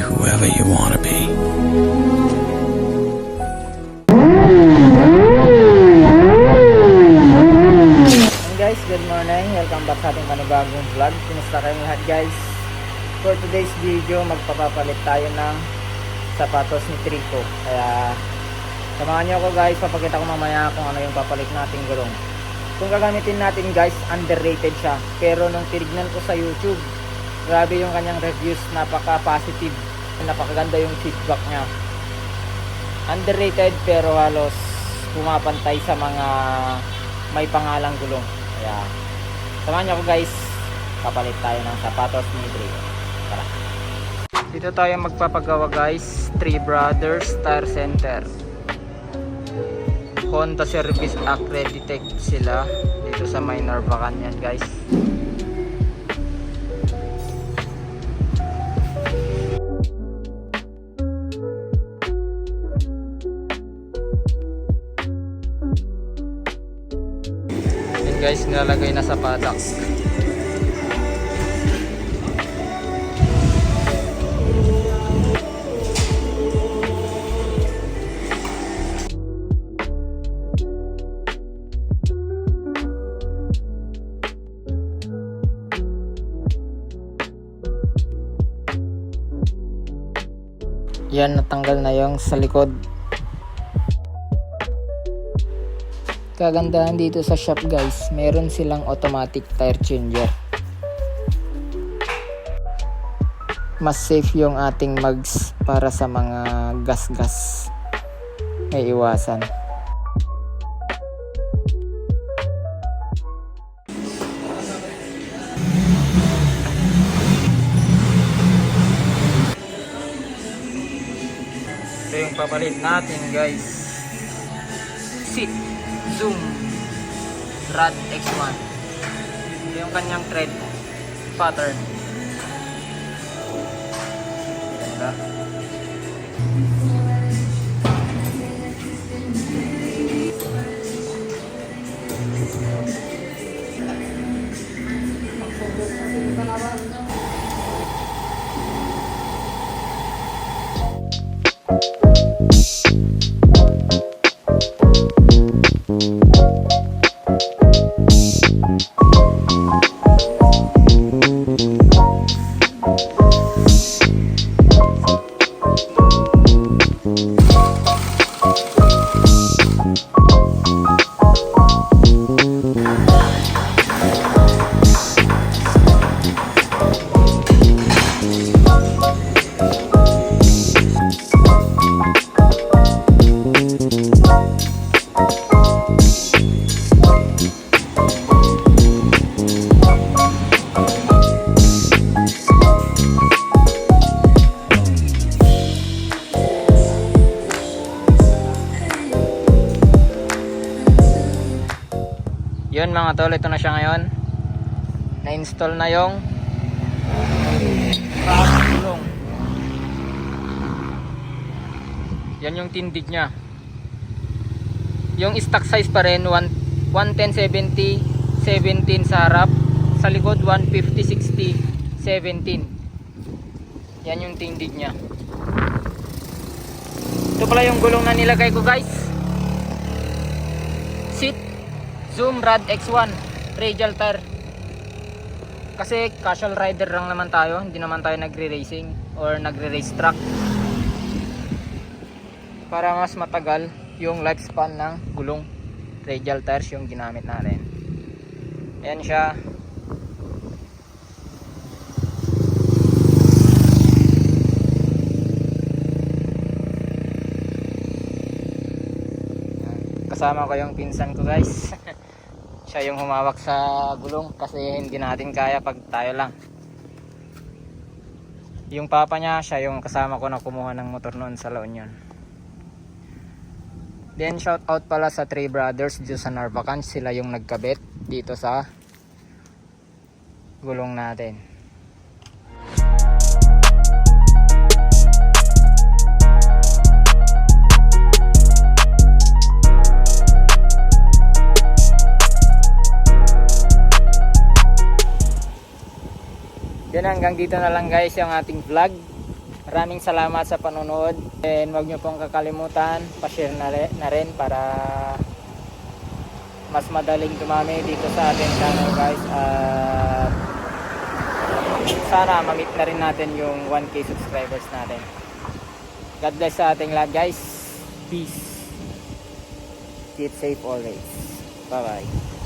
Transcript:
whatever you want to be. Guys, good morning. Welcome back sa ating panibagong vlog. Kumusta kayong lahat guys? For today's video, magpapapalit tayo ng sapatos ni Trico. Kaya samahan niyo ako guys, papakita ko mamaya kung ano yung papalit nating gulong. Kung gagamitin natin guys, underrated siya. Pero nung tinignan ko sa YouTube, grabe yung kanyang reviews, napaka-positive. Napakaganda yung feedback niya. Underrated pero halos pumapantay sa mga may pangalang gulong. Kaya, samahan niyo ako guys. Papalit tayo ng sapatos ni Dre. Tara. Dito tayo magpapagawa guys. Three Brothers Tire Center. Honda Service Accredited sila dito sa Minor. Yan guys, nilalagay na sa paddock. Yan, natanggal na yung sa likod. Kagandahan dito sa shop guys, meron silang automatic tire changer. Mas safe yung ating mags para sa mga gas-gas. May iwasan. Ito yung papalit natin guys. Sit, zoom, rad X1. Ito yung kanyang thread pattern. Ganda. Yun mga tol, ito na siya ngayon. Na-install na yung gulong. Yan yung tindig niya. Yung stock size pa rin 1 110 70 17 sa harap, sa likod 150 60 17. Yan yung tindig niya. Ito pala yung gulong na nilagay ko guys. Seat Zoom Rad X1 radial tire. Kasi casual rider lang naman tayo hindi naman tayo nagre-racing or nagre-race track. Para mas matagal yung lifespan ng gulong radial tires yung ginamit natin. Ayan siya. Kasama ko yung pinsan ko guys siya yung humawak sa gulong kasi hindi natin kaya pag tayo lang. Yung papa niya siya yung kasama ko na kumuha ng motor noon sa La Union. Then shout out pala sa Three Brothers dito sa Narvacan sila yung nagkabit dito sa gulong natin Yan hanggang dito na lang guys yung ating vlog. Maraming salamat sa panonood. And huwag nyo pong kakalimutan, pa-share na, na rin para mas madaling dumami dito sa ating channel guys. At sana ma-meet na rin natin yung 1k subscribers natin. God bless sa ating lahat guys. Peace. Keep safe always. Bye bye.